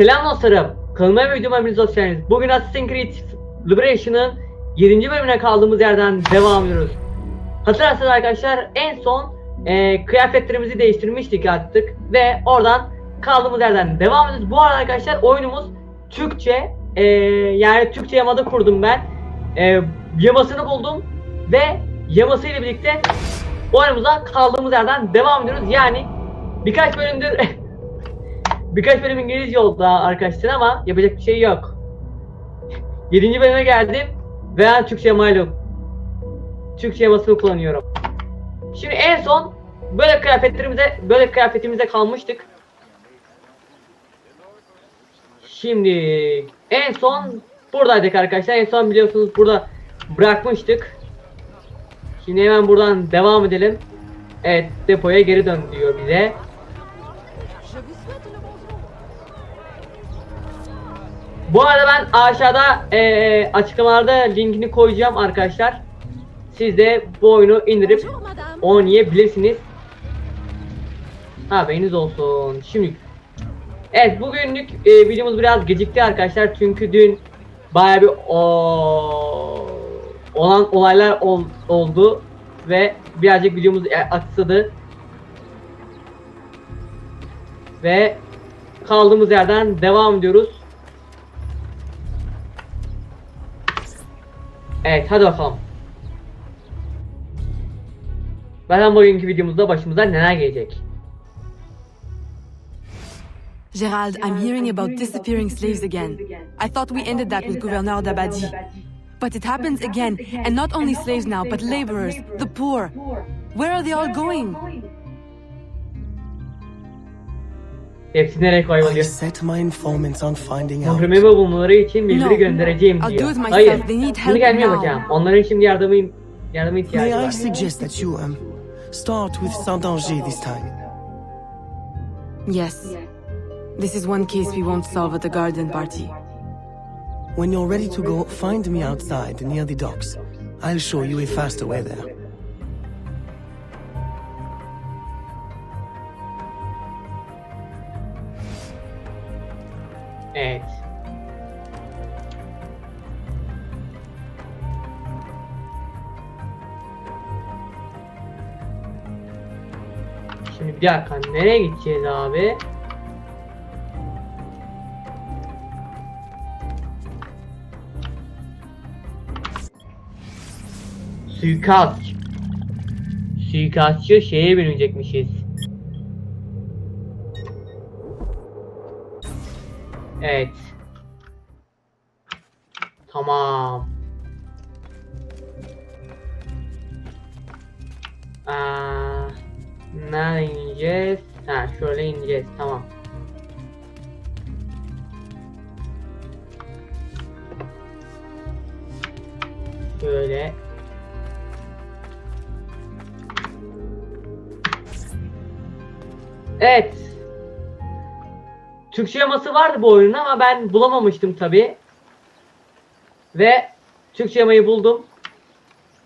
Selam dostlarım. Kanalıma ve videoma hepiniz hoş geldiniz. Bugün Assassin's Creed Liberation'ın 7. bölümüne kaldığımız yerden devam ediyoruz. Hatırlarsanız arkadaşlar en son e, kıyafetlerimizi değiştirmiştik artık ve oradan kaldığımız yerden devam ediyoruz. Bu arada arkadaşlar oyunumuz Türkçe e, yani Türkçe yamada kurdum ben. E, yamasını buldum ve yaması ile birlikte oyunumuza kaldığımız yerden devam ediyoruz. Yani birkaç bölümdür Birkaç bölüm İngilizce oldu arkadaşlar ama yapacak bir şey yok. 7. bölüme geldim ve ben Türkçe yamayla Türkçe yamasını kullanıyorum. Şimdi en son böyle kıyafetlerimize böyle kıyafetimize kalmıştık. Şimdi en son buradaydık arkadaşlar. En son biliyorsunuz burada bırakmıştık. Şimdi hemen buradan devam edelim. Evet depoya geri dön diyor bize. Bu arada ben aşağıda eee açıklamalarda linkini koyacağım arkadaşlar. Siz de bu oyunu indirip oynayabilirsiniz. Haberiniz olsun. Şimdi Evet bugünlük e, videomuz biraz gecikti arkadaşlar çünkü dün baya bir o, olan olaylar ol- oldu ve birazcık videomuz e, aksadı. Ve kaldığımız yerden devam ediyoruz. Evet hadi bakalım. Bakalım bugünkü videomuzda başımıza neler gelecek. Gerald, I'm hearing about disappearing slaves again. I thought we ended that with Gouverneur Dabadi. But it happens again, and not only slaves now, but laborers, the poor. Where are they all going? Hepsi nereye I koymalıyız? set my informants on finding out. Mahremi bulmaları için bildiri No. göndereceğim I'll diyor. do it myself. Hayır. They need Bunu help gelmeye now. bakacağım. Onların şimdi yardımı yardıma ihtiyacı May I var. suggest that you um start with Saint-Danger this time? Yes. This is one case we won't solve at the garden party. When you're ready to go, find me outside near the docks. I'll show you a faster way there. Evet. Şimdi bir dakika nereye gideceğiz abi? Suikast. Suikastçı şeye bölünecekmişiz. Evet. Tamam. Aa, nereye ineceğiz? Ha şöyle ineceğiz. Tamam. Şöyle. Evet. Türkçe yaması vardı bu oyunun ama ben bulamamıştım tabi. Ve Türkçe yamayı buldum.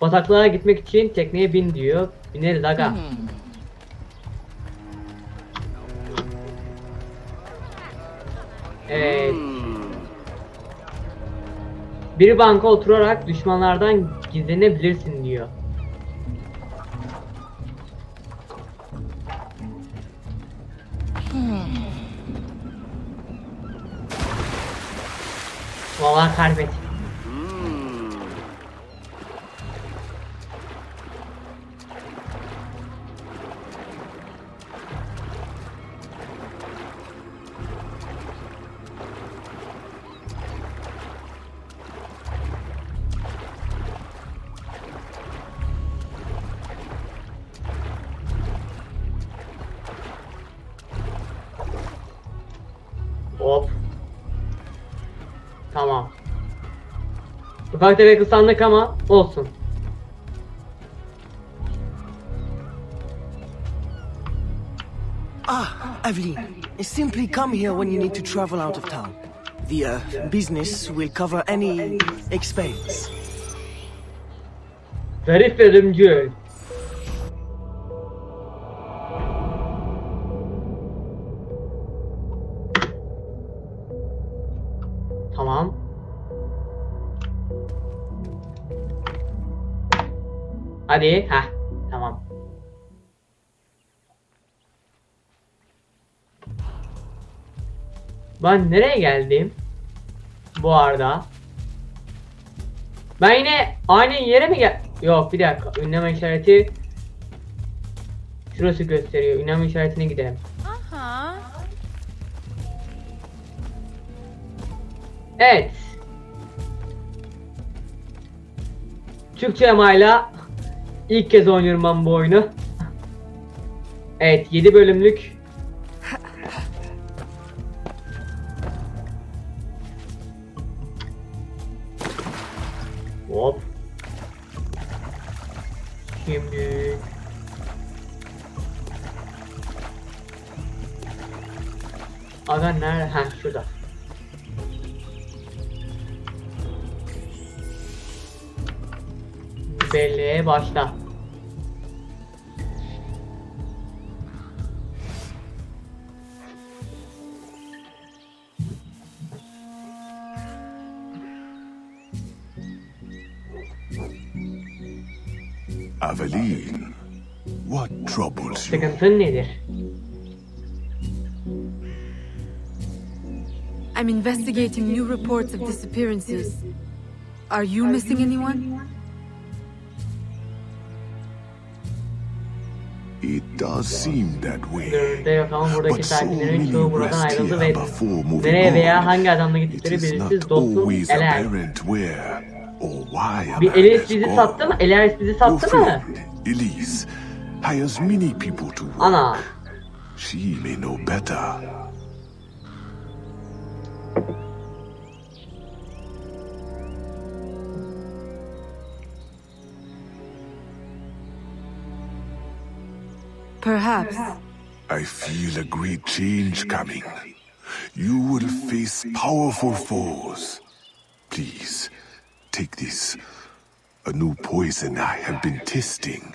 Bataklığa gitmek için tekneye bin diyor. Bineriz aga. Evet. Bir banka oturarak düşmanlardan gizlenebilirsin diyor. lot Allah kahretsin. Ufak tefek ıslandık ama olsun. Ah, Aveline, simply come here when you need to travel out of town. The uh, business will cover any expense. Zarif ve ölümcül. Hadi. Heh. Tamam. Ben nereye geldim? Bu arada. Ben yine aynı yere mi gel... Yok bir dakika. Ünleme işareti... Şurası gösteriyor. Ünleme işaretine gidelim. Uh-huh. Evet. Türkçe yamayla ilk kez oynuyorum ben bu oyunu. Evet 7 bölümlük. Hop. Şimdi Aga nerede? Ha şurada. Belleğe başla. Aveline, what troubles you? Sıkıntın nedir? I'm investigating new reports of disappearances. Are you missing anyone? It does seem that way. Görünürde yok ama buradaki But so sakinlerin çoğu buradan rest ayrıldı here ve before moving nereye veya on. hangi adamla It gittikleri is belirsiz not dostum Eler. apparent where or why a Bir has bizi sattı mı? Elis bizi sattı mı? Elise, hires many people to work. Ana. She may know better. Perhaps. I feel a great change coming. You will face powerful foes. Please, take this. A new poison I have been testing.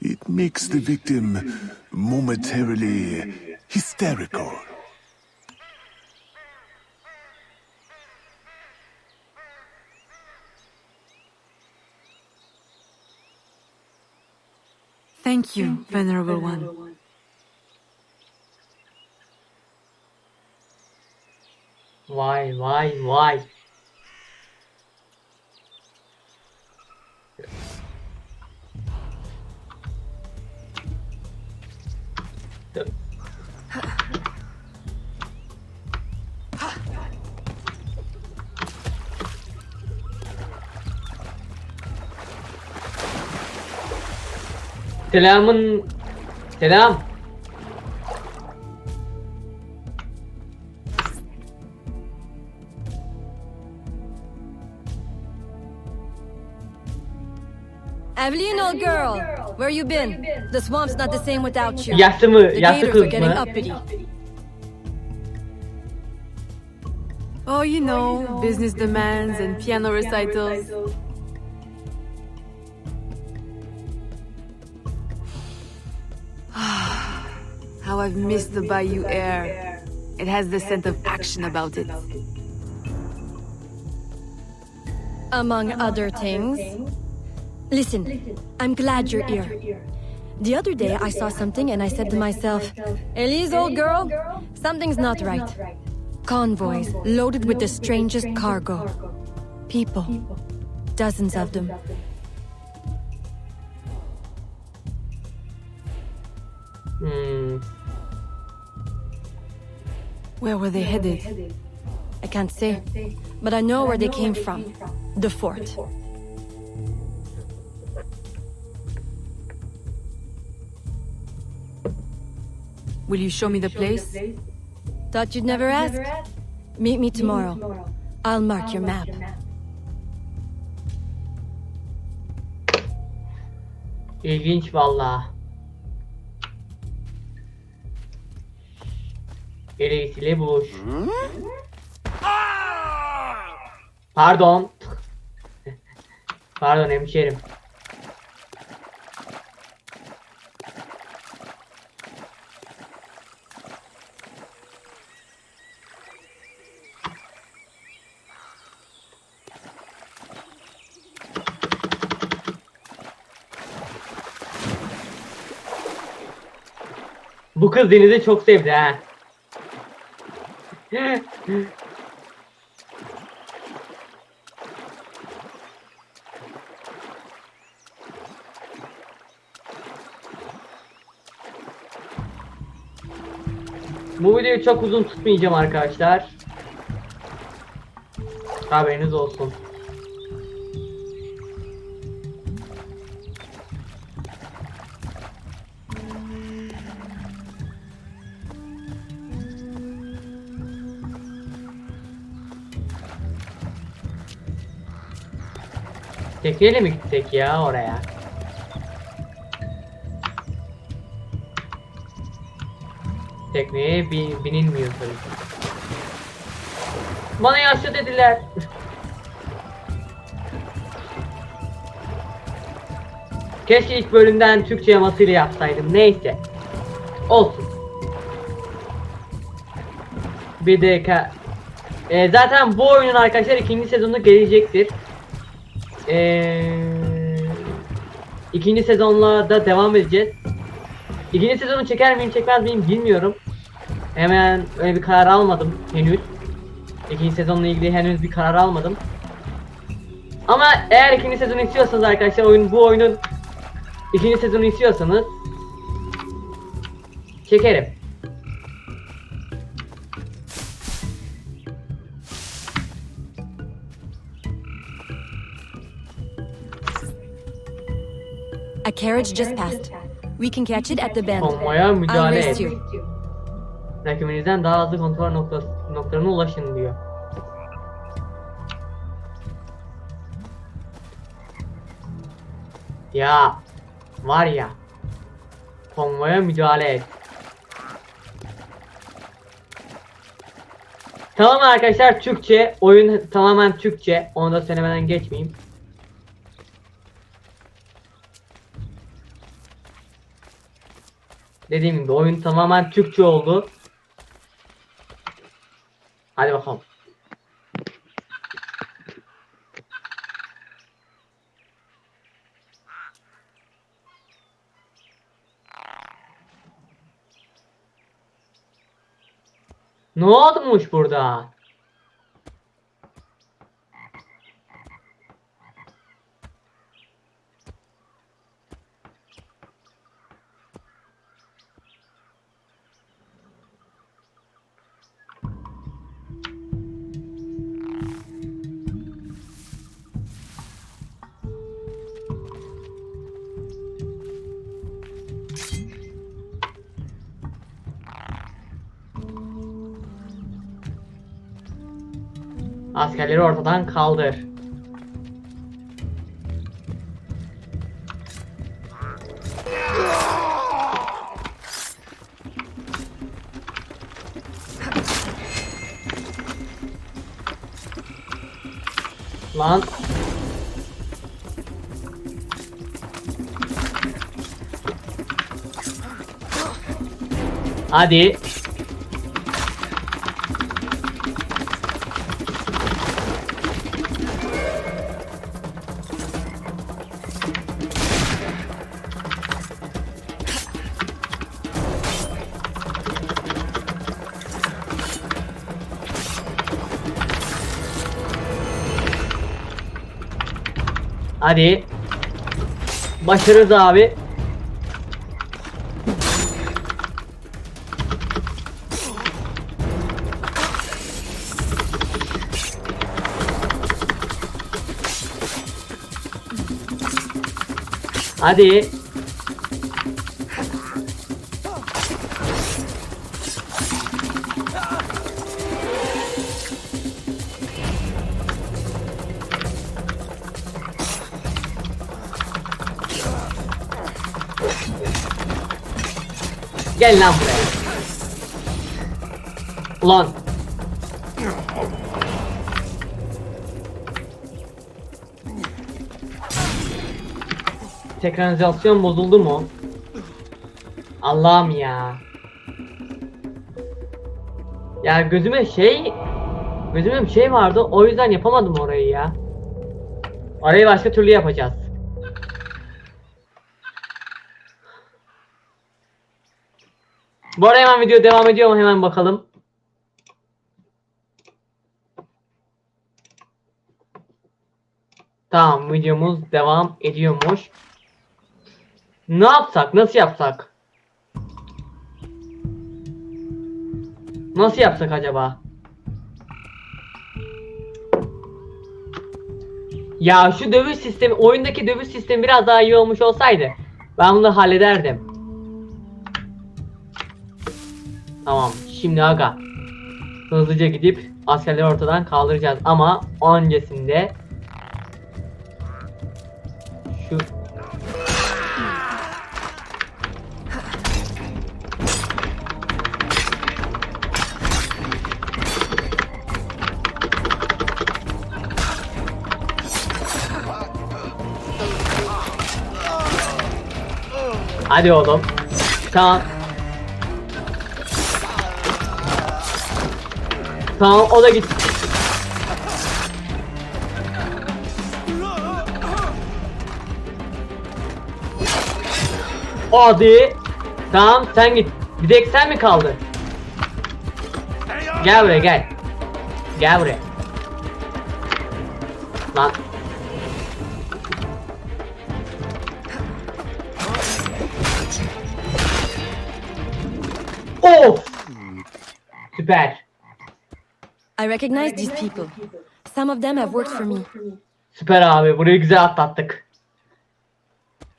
It makes the victim momentarily hysterical. Thank you, Venerable One. Why, why, why? Selamın Selam. Old girl, where you been? The swamp's not the same without you. Yaşlı mı? The Yaşlı gators kız are getting mı? uppity. Oh, you know, business demands and piano recitals. How I've missed the bayou air. It has the scent of action about it. Among other things. Listen, I'm glad you're here. The other day I saw something and I said to myself, Elise, old girl, something's not right. Convoys loaded with the strangest cargo. People, dozens of them. Hmm. Where were they headed? I can't say, but I know where they came from. The fort. Will you show me the place? Thought you'd never ask? Meet me tomorrow. I'll mark your map. İlginç valla. Gereğisiyle boş. Pardon. Pardon hemşerim. Bu kız denize çok sevdi ha. Bu videoyu çok uzun tutmayacağım arkadaşlar. Haberiniz olsun. Tekneyle mi gitsek ya oraya? Tekneye bin, binilmiyor tabii. Bana yaşlı dediler. Keşke ilk bölümden Türkçe yamasıyla yapsaydım. Neyse. Olsun. Bir dakika. Ee, zaten bu oyunun arkadaşlar ikinci sezonu gelecektir. Ee, ikinci sezonla da devam edeceğiz. İkinci sezonu çeker miyim çekmez miyim bilmiyorum. Hemen öyle bir karar almadım henüz. İkinci sezonla ilgili henüz bir karar almadım. Ama eğer ikinci sezonu istiyorsanız arkadaşlar oyun bu oyunun ikinci sezonu istiyorsanız çekerim. Carriage just passed. We can catch it at the bend. Konvoya müdahale et. you. Rakibinizden daha hızlı kontrol noktası, noktalarına ulaşın diyor. Ya var ya konvoya müdahale et. Tamam arkadaşlar Türkçe oyun tamamen Türkçe onu da söylemeden geçmeyeyim. Dediğim gibi oyun tamamen Türkçe oldu. Hadi bakalım. Ne olmuş burada? Askerleri ortadan kaldır. Lan. Hadi. Hadi. Başarırız abi. Hadi. Gel lan buraya. Ulan. Tekranizasyon bozuldu mu? Allah'ım ya. Ya gözüme şey gözüme bir şey vardı o yüzden yapamadım orayı ya. Orayı başka türlü yapacağız. Bu arada hemen video devam ediyor mu hemen bakalım. Tamam videomuz devam ediyormuş. Ne yapsak? Nasıl yapsak? Nasıl yapsak acaba? Ya şu dövüş sistemi, oyundaki dövüş sistemi biraz daha iyi olmuş olsaydı ben bunu hallederdim. Tamam, şimdi aga hızlıca gidip askerleri ortadan kaldıracağız ama öncesinde şu Hadi oğlum. Tamam. Tamam o da git. Hadi. Tamam sen git. Bir tek sen mi kaldın? Gel buraya gel. Gel buraya. Lan. Of. Süper. I recognize these people. Some of them have worked for me. Süper abi. Burayı güzel atlattık.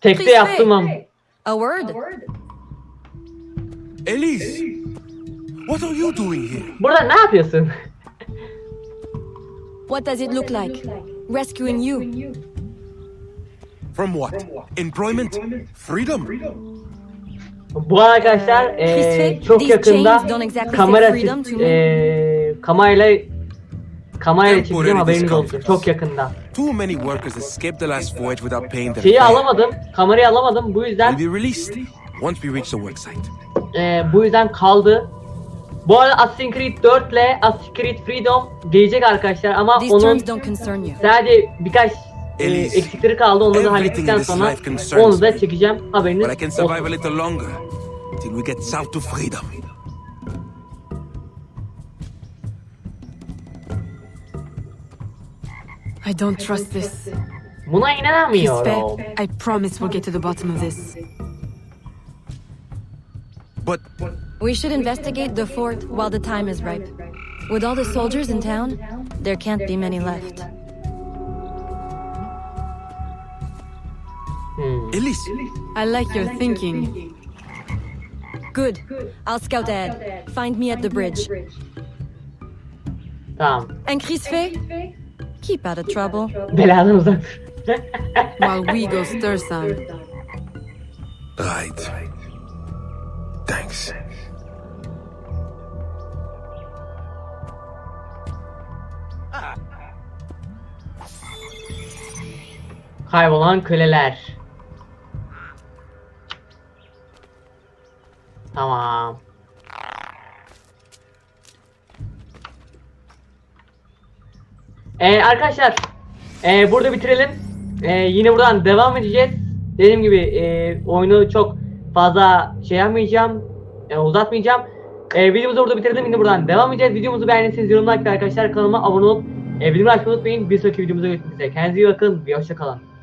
Tekte Please yaptım ama. A word? Elise! What are you doing here? Burada ne yapıyorsun? What does it look like? Rescuing you. From what? Employment? Freedom? Bu arkadaşlar eee, çok these yakında don't exactly kamera freedom to me. eee kamerayla kamerayla çekeceğim haberiniz olsun. Çok yakında. Too many workers escaped the last voyage without paying their Şeyi fare. alamadım. Kamerayı alamadım. Bu yüzden Will be released once we reach the worksite. eee, bu yüzden kaldı. Bu arada Assassin's Creed 4 ile Assassin's Creed Freedom gelecek arkadaşlar ama These onun terms don't concern you. sadece birkaç eee, Elise, eksikleri kaldı. Onları da hallettikten sonra onu da çekeceğim. Haberiniz But I can survive a olsun. little longer till we get south to freedom. I don't trust this. Buna inanamıyorum. Crispe, I promise we'll get to the bottom of this. But We should investigate the fort while the time is ripe. With all the soldiers in town, there can't be many left. Hmm. Elise, I like your thinking. Good. I'll scout ahead. Find me at the bridge. Tamam. And Crispe, keep out of trouble. Beladan uzak. While we go stir some. right. Thanks. Kaybolan köleler. Ee, arkadaşlar ee, burada bitirelim. Ee, yine buradan devam edeceğiz. Dediğim gibi ee, oyunu çok fazla şey yapmayacağım. ee, uzatmayacağım. Ee, videomuzu burada bitirelim. Yine buradan devam edeceğiz. Videomuzu beğendiyseniz yorum like ve arkadaşlar kanalıma abone olup ee, bildirim açmayı unutmayın. Bir sonraki videomuzda görüşmek üzere. Kendinize iyi bakın. Bir hoşça kalın.